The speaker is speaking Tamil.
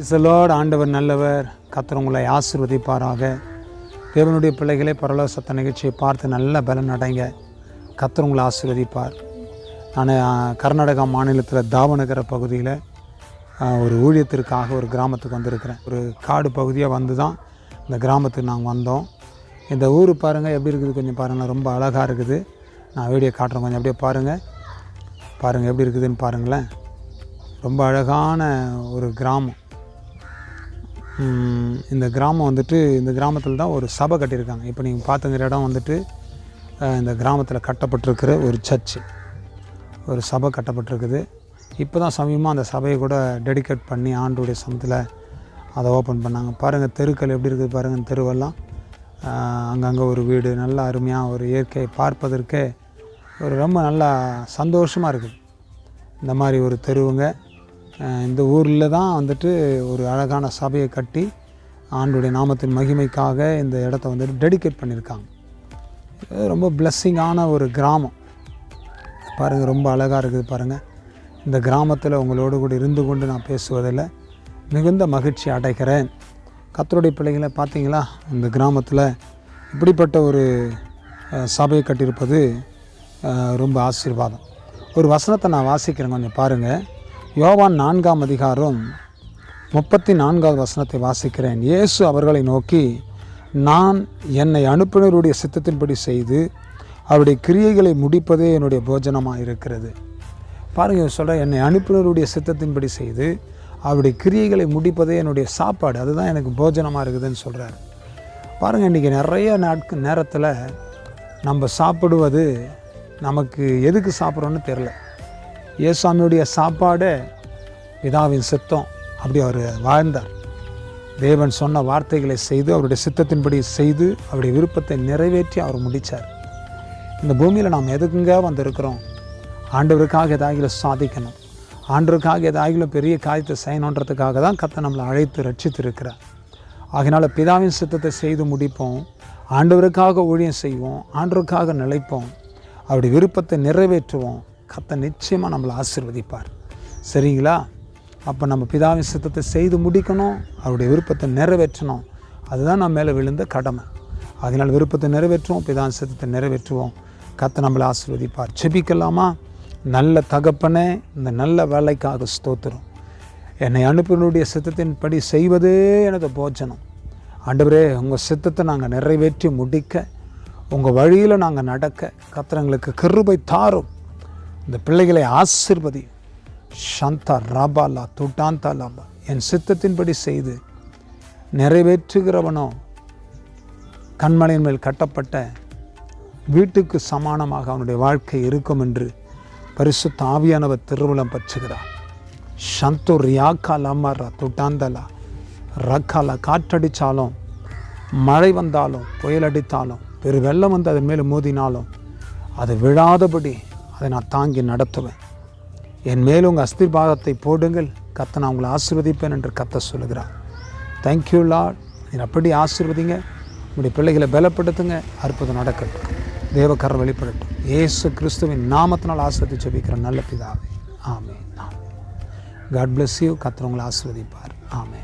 இசலோடு ஆண்டவர் நல்லவர். கத்துறவங்களை ஆசிர்வதிப்பாராக. தேவனுடைய பிள்ளைகளே பரலோக சத்த நிகழ்ச்சியை பார்த்து நல்ல பலன் அடைங்க. கத்துறவங்களை ஆசிர்வதிப்பார் ஆசீர்வதிப்பார். நான் கர்நாடகா மாநிலத்தில் தாவநகர பகுதியில் ஒரு ஊழியத்திற்காக ஒரு கிராமத்துக்கு வந்திருக்கிறேன். ஒரு காடு பகுதியாக வந்து தான் இந்த கிராமத்துக்கு நாங்கள் வந்தோம். இந்த ஊர் பாருங்கள் எப்படி இருக்குது கொஞ்சம் பாருங்கள் ரொம்ப அழகாக இருக்குது. நான் வீடியோ காட்டுறேன் கொஞ்சம் அப்படியே பாருங்கள் பாருங்கள் எப்படி இருக்குதுன்னு பாருங்களேன். ரொம்ப அழகான ஒரு கிராமம். இந்த கிராமம் வந்துட்டு இந்த கிராமத்தில் தான் ஒரு சபை கட்டியிருக்காங்க. இப்போ நீங்கள் பார்த்துங்கிற இடம் வந்துட்டு இந்த கிராமத்தில் கட்டப்பட்டிருக்கிற ஒரு சர்ச்சு ஒரு சபை கட்டப்பட்டிருக்குது. இப்போ தான் சமயமாக அந்த சபையை கூட டெடிகேட் பண்ணி ஆண்டுடைய சமத்தில் அதை ஓப்பன் பண்ணாங்க. பாருங்கள் தெருக்கள் எப்படி இருக்குது பாருங்கள் தெருவெல்லாம். அங்கங்கே ஒரு வீடு நல்ல அருமையாக ஒரு இயற்கையை பார்ப்பதற்கே ஒரு ரொம்ப நல்லா சந்தோஷமாக இருக்குது. இந்த மாதிரி ஒரு தெருவுங்க. இந்த ஊரில் தான் வந்துட்டு ஒரு அழகான சபையை கட்டி ஆண்டுடைய நாமத்தின் மகிமைக்காக இந்த இடத்த வந்துட்டு டெடிகேட் பண்ணியிருக்காங்க. ரொம்ப பிளஸ்ஸிங்கான ஒரு கிராமம். பாருங்கள் ரொம்ப அழகாக இருக்குது பாருங்கள் இந்த கிராமத்தில் உங்களோடு கூட இருந்து கொண்டு நான் பேசுவதில் மிகுந்த மகிழ்ச்சி அடைகிறேன். கத்தருடைய பிள்ளைகளை பார்த்தீங்களா? இந்த கிராமத்தில் இப்படிப்பட்ட ஒரு சபையை கட்டியிருப்பது ரொம்ப ஆசீர்வாதம். ஒரு வசனத்தை நான் வாசிக்கிறேன் கொஞ்சம் பாருங்கள் யோவான் நான்காம் அதிகாரம் முப்பத்தி நான்காவது வசனத்தை வாசிக்கிறேன். இயேசு அவர்களை நோக்கி நான் என்னை அனுப்பினருடைய சித்தத்தின்படி செய்து அவருடைய கிரியைகளை முடிப்பதே என்னுடைய போஜனமாக இருக்கிறது பாருங்கள் சொல்கிற என்னை அனுப்பினருடைய சித்தத்தின்படி செய்து அவருடைய கிரியைகளை முடிப்பதே என்னுடைய சாப்பாடு. அதுதான் எனக்கு போஜனமாக இருக்குதுன்னு சொல்கிறாரு பாருங்கள் இன்றைக்கி நிறைய நாட்கு நேரத்தில் நம்ம சாப்பிடுவது நமக்கு எதுக்கு சாப்பிட்றோன்னு தெரில இயேசாமியுடைய சாப்பாடு பிதாவின் சித்தம். அப்படி அவர் வாழ்ந்தார். தேவன் சொன்ன வார்த்தைகளை செய்து அவருடைய சித்தத்தின்படி செய்து அவருடைய விருப்பத்தை நிறைவேற்றி அவர் முடித்தார் இந்த பூமியில் நாம் எதுக்குங்க வந்திருக்கிறோம்? ஆண்டவருக்காக ஏதாகிலும் சாதிக்கணும். ஆண்டவருக்காக ஏதாகிலும் பெரிய காரியத்தை செய்யணுன்றதுக்காக தான் கத்தை நம்மளை அழைத்து ரட்சித்து இருக்கிறார் ஆகினால பிதாவின் சித்தத்தை செய்து முடிப்போம். ஆண்டவருக்காக ஊழியம் செய்வோம். ஆண்டவருக்காக நிலைப்போம். அவருடைய விருப்பத்தை நிறைவேற்றுவோம். கத்தை நிச்சயமாக நம்மளை ஆசிர்வதிப்பார். சரிங்களா? அப்போ நம்ம பிதாவின் சித்தத்தை செய்து முடிக்கணும். அவருடைய விருப்பத்தை நிறைவேற்றணும். அதுதான் நம்ம மேலே விழுந்த கடமை. அதனால் விருப்பத்தை நிறைவேற்றுவோம் பிதாவின் சித்தத்தை நிறைவேற்றுவோம். கத்தை நம்மளை ஆசிர்வதிப்பார். செபிக்கலாமா நல்ல தகப்பனே இந்த நல்ல வேலைக்காக ஸ்தோத்திரம். என்னை அனுப்பினுடைய சித்தத்தின்படி செய்வதே எனது போஜனம். ஆண்டவரே உங்கள் சித்தத்தை நாங்கள் நிறைவேற்றி முடிக்க உங்கள் வழியில் நாங்கள் நடக்க கத்திரங்களுக்கு கிருபை தாரும். இந்த பிள்ளைகளை ஆசிர்வதி. சந்தா ராபாலா துட்டாந்தா லாபா. என் சித்தத்தின்படி செய்து நிறைவேற்றுகிறவனோ கண்மலையின் மேல் கட்டப்பட்ட வீட்டுக்கு சமானமாக அவனுடைய வாழ்க்கை இருக்கும் என்று பரிசு தாவியானவர் திருவிழம் பற்றுகிறார். சந்தோ ரியாக்கா லம்மரா துட்டாந்தலா ரக்கால காற்றடித்தாலும் மழை வந்தாலும் புயல் அடித்தாலும் பெரு வெள்ளம் வந்து அதன் மேலே மோதினாலும் அது விழாதபடி அதை நான் தாங்கி நடத்துவேன். என் மேல் உங்கள் அஸ்திபாகத்தை போடுங்கள். கத்தை நான் உங்களை ஆசீர்வதிப்பேன் என்று கத்த சொல்லுகிறார். தேங்க்யூ லார்ட் நீங்கள் அப்படி ஆசீர்வதிங்க. உங்களுடைய பிள்ளைகளை பலப்படுத்துங்க. அற்புதம் நடக்கட்டும். தேவக்கரம் வெளிப்படட்டும். ஏசு கிறிஸ்துவின் நாமத்தினால் ஆசிர்வதி செபிக்கிற நல்ல பிதாவே. ஆமே ஆமே காட் பிளஸ் யூ கத்திரவங்களை ஆசீர்வதிப்பார். ஆமே